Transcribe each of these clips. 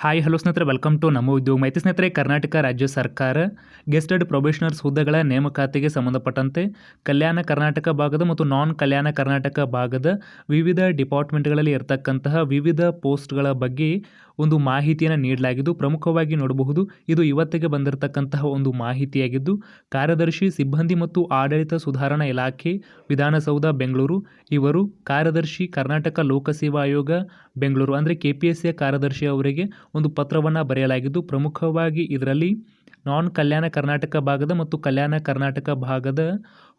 Hi hello ಸ್ನೇಹಿತರೆ welcome to ನಮ್ಮ ಉದ್ಯೋಗ ಮೈತ್ರಿ ಸ್ನೇಹಿತರೆ, ಕರ್ನಾಟಕ ರಾಜ್ಯ ಸರ್ಕಾರ ಗೆಸ್ಟೆಡ್ ಪ್ರೊಬೇಷನರ್ಸ್ ಹುದ್ದೆಗಳ ನೇಮಕಾತಿಗೆ ಸಂಬಂಧಪಟ್ಟಂತೆ ಕಲ್ಯಾಣ ಕರ್ನಾಟಕ ಭಾಗದ ಮತ್ತು ನಾನ್ ಕಲ್ಯಾಣ ಕರ್ನಾಟಕ ಭಾಗದ ವಿವಿಧ ಡಿಪಾರ್ಟ್ಮೆಂಟ್ಗಳಲ್ಲಿ ಇರತಕ್ಕಂತಹ ವಿವಿಧ ಪೋಸ್ಟ್ಗಳ ಬಗ್ಗೆ ಒಂದು ಮಾಹಿತಿಯನ್ನು ನೀಡಲಾಗಿದ್ದು, ಪ್ರಮುಖವಾಗಿ ನೋಡಬಹುದು, ಇದು ಇವತ್ತಿಗೆ ಬಂದಿರತಕ್ಕಂತಹ ಒಂದು ಮಾಹಿತಿಯಾಗಿದ್ದು, ಕಾರ್ಯದರ್ಶಿ, ಸಿಬ್ಬಂದಿ ಮತ್ತು ಆಡಳಿತ ಸುಧಾರಣಾ ಇಲಾಖೆ, ವಿಧಾನಸೌಧ, ಬೆಂಗಳೂರು. ಇವರು ಕಾರ್ಯದರ್ಶಿ ಕರ್ನಾಟಕ ಲೋಕಸೇವಾ ಆಯೋಗ, ಬೆಂಗಳೂರು. ಅಂದರೆ ಕೆ ಪಿ ಎಸ್ ಸಿಯ ಕಾರ್ಯದರ್ಶಿ ಅವರಿಗೆ ಒಂದು ಪತ್ರವನ್ನು ಬರೆಯಲಾಗಿದ್ದು ಪ್ರಮುಖವಾಗಿ ಇದರಲ್ಲಿ ನಾನ್ ಕಲ್ಯಾಣ ಕರ್ನಾಟಕ ಭಾಗದ ಮತ್ತು ಕಲ್ಯಾಣ ಕರ್ನಾಟಕ ಭಾಗದ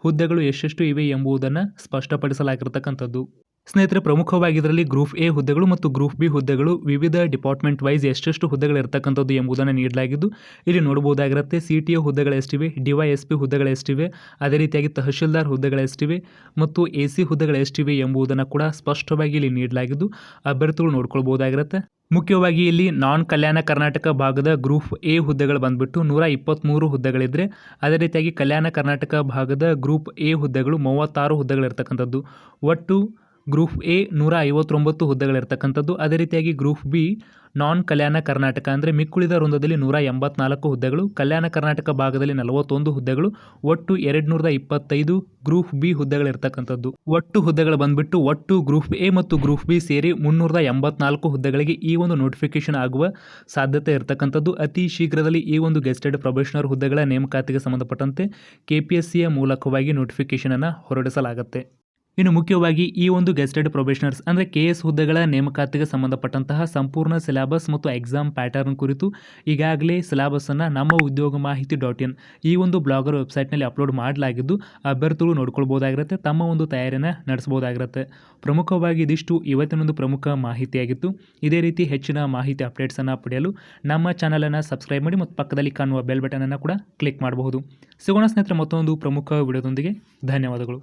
ಹುದ್ದೆಗಳು ಎಷ್ಟೆಷ್ಟು ಇವೆ ಎಂಬುದನ್ನು ಸ್ಪಷ್ಟಪಡಿಸಲಾಗಿರತಕ್ಕಂಥದ್ದು. ಸ್ನೇಹಿತರೆ ಪ್ರಮುಖವಾಗಿ ಇದರಲ್ಲಿ ಗ್ರೂಪ್ ಎ ಹುದ್ದೆಗಳು ಮತ್ತು ಗ್ರೂಪ್ ಬಿ ಹುದ್ದೆಗಳು ವಿವಿಧ ಡಿಪಾರ್ಟ್ಮೆಂಟ್ ವೈಸ್ ಎಷ್ಟೆಷ್ಟು ಹುದ್ದೆಗಳು ಇರತಕ್ಕಂಥದ್ದು ಎಂಬುದನ್ನು ನೀಡಲಾಗಿದ್ದು, ಇಲ್ಲಿ ನೋಡಬಹುದಾಗಿರುತ್ತೆ ಸಿ ಟಿ ಒ ಹುದ್ದೆಗಳು ಎಷ್ಟಿವೆ ಡಿವೈ ಎಸ್ ಪಿ ಹುದ್ದೆಗಳು ಎಷ್ಟಿವೆ, ಅದೇ ರೀತಿಯಾಗಿ ತಹಶೀಲ್ದಾರ್ ಹುದ್ದೆಗಳು ಎಷ್ಟಿವೆ ಮತ್ತು ಎ ಸಿ ಹುದ್ದೆಗಳು ಎಷ್ಟಿವೆ ಎಂಬುದನ್ನು ಕೂಡ ಸ್ಪಷ್ಟವಾಗಿ ಇಲ್ಲಿ ನೀಡಲಾಗಿದ್ದು, ಅಭ್ಯರ್ಥಿಗಳು ನೋಡ್ಕೊಳ್ಬಹುದಾಗಿರುತ್ತೆ. ಮುಖ್ಯವಾಗಿ ಇಲ್ಲಿ ನಾನ್ ಕಲ್ಯಾಣ ಕರ್ನಾಟಕ ಭಾಗದ ಗ್ರೂಪ್ ಎ ಹುದ್ದೆಗಳು ಬಂದ್ಬಿಟ್ಟು ನೂರ ಇಪ್ಪತ್ತ್ಮೂರು ಹುದ್ದೆಗಳಿದ್ರೆ, ಅದೇ ರೀತಿಯಾಗಿ ಕಲ್ಯಾಣ ಕರ್ನಾಟಕ ಭಾಗದ ಗ್ರೂಪ್ ಎ ಹುದ್ದೆಗಳು ಮೂವತ್ತಾರು ಹುದ್ದೆಗಳಿರ್ತಕ್ಕಂಥದ್ದು. ಒಟ್ಟು ಗ್ರೂಪ್ ಎ ನೂರ ಐವತ್ತೊಂಬತ್ತು ಹುದ್ದೆಗಳಿರ್ತಕ್ಕಂಥದ್ದು. ಅದೇ ರೀತಿಯಾಗಿ group B non Kalyana Karnataka ಅಂದರೆ ಮಿಕ್ಕುಳಿದ ವೃಂದದಲ್ಲಿ ನೂರ ಎಂಬತ್ನಾಲ್ಕು ಹುದ್ದೆಗಳು, ಕಲ್ಯಾಣ ಕರ್ನಾಟಕ ಭಾಗದಲ್ಲಿ ನಲವತ್ತೊಂದು ಹುದ್ದೆಗಳು, ಒಟ್ಟು ಎರಡು ನೂರದ ಇಪ್ಪತ್ತೈದು ಗ್ರೂಪ್ ಬಿ ಹುದ್ದೆಗಳಿರ್ತಕ್ಕಂಥದ್ದು. ಒಟ್ಟು ಹುದ್ದೆಗಳು ಬಂದ್ಬಿಟ್ಟು ಒಟ್ಟು ಗ್ರೂಪ್ ಎ ಮತ್ತು ಗ್ರೂಪ್ ಬಿ ಸೇರಿ ಮುನ್ನೂರದ ಎಂಬತ್ನಾಲ್ಕು ಹುದ್ದೆಗಳಿಗೆ ಈ ಒಂದು ನೋಟಿಫಿಕೇಶನ್ ಆಗುವ ಸಾಧ್ಯತೆ ಇರತಕ್ಕಂಥದ್ದು. ಅತಿ ಶೀಘ್ರದಲ್ಲಿ ಈ ಒಂದು ಗೆಸ್ಟೆಡ್ ಪ್ರೊಬೆಷನರ್ ಹುದ್ದೆಗಳ ನೇಮಕಾತಿಗೆ ಸಂಬಂಧಪಟ್ಟಂತೆ ಕೆ ಪಿ ಎಸ್ ಸಿಯ ಮೂಲಕವಾಗಿ ನೋಟಿಫಿಕೇಶನನ್ನು ಹೊರಡಿಸಲಾಗುತ್ತೆ. ಇನ್ನು ಮುಖ್ಯವಾಗಿ ಈ ಒಂದು ಗೆಸ್ಟೆಡ್ ಪ್ರೊಬೇಷನರ್ಸ್ ಅಂದರೆ ಕೆ ಎಸ್ ಹುದ್ದೆಗಳ ನೇಮಕಾತಿಗೆ ಸಂಬಂಧಪಟ್ಟಂತಹ ಸಂಪೂರ್ಣ ಸಿಲೆಬಸ್ ಮತ್ತು ಎಕ್ಸಾಮ್ ಪ್ಯಾಟರ್ನ್ ಕುರಿತು ಈಗಾಗಲೇ ಸಿಲೆಬಸ್ಸನ್ನು ನಮ್ಮ ಉದ್ಯೋಗ ಮಾಹಿತಿ ಡಾಟ್ ಇನ್ ಈ ಒಂದು ಬ್ಲಾಗರ್ ವೆಬ್ಸೈಟ್ನಲ್ಲಿ ಅಪ್ಲೋಡ್ ಮಾಡಲಾಗಿದ್ದು ಅಭ್ಯರ್ಥಿಗಳು ನೋಡ್ಕೊಳ್ಬೋದಾಗಿರುತ್ತೆ, ತಮ್ಮ ಒಂದು ತಯಾರಿಯನ್ನು ನಡೆಸ್ಬೋದಾಗಿರುತ್ತೆ. ಪ್ರಮುಖವಾಗಿ ಇದಿಷ್ಟು ಇವತ್ತಿನ ಒಂದು ಪ್ರಮುಖ ಮಾಹಿತಿಯಾಗಿತ್ತು. ಇದೇ ರೀತಿ ಹೆಚ್ಚಿನ ಮಾಹಿತಿ ಅಪ್ಡೇಟ್ಸನ್ನು ಪಡೆಯಲು ನಮ್ಮ ಚಾನಲನ್ನು ಸಬ್ಸ್ಕ್ರೈಬ್ ಮಾಡಿ ಮತ್ತು ಪಕ್ಕದಲ್ಲಿ ಕಾಣುವ ಬೆಲ್ ಬಟನನ್ನು ಕೂಡ ಕ್ಲಿಕ್ ಮಾಡಬಹುದು. ಸಿಗೋಣ ಸ್ನೇಹಿತರೆ ಮತ್ತೊಂದು ಪ್ರಮುಖ ವಿಡಿಯೋದೊಂದಿಗೆ. ಧನ್ಯವಾದಗಳು.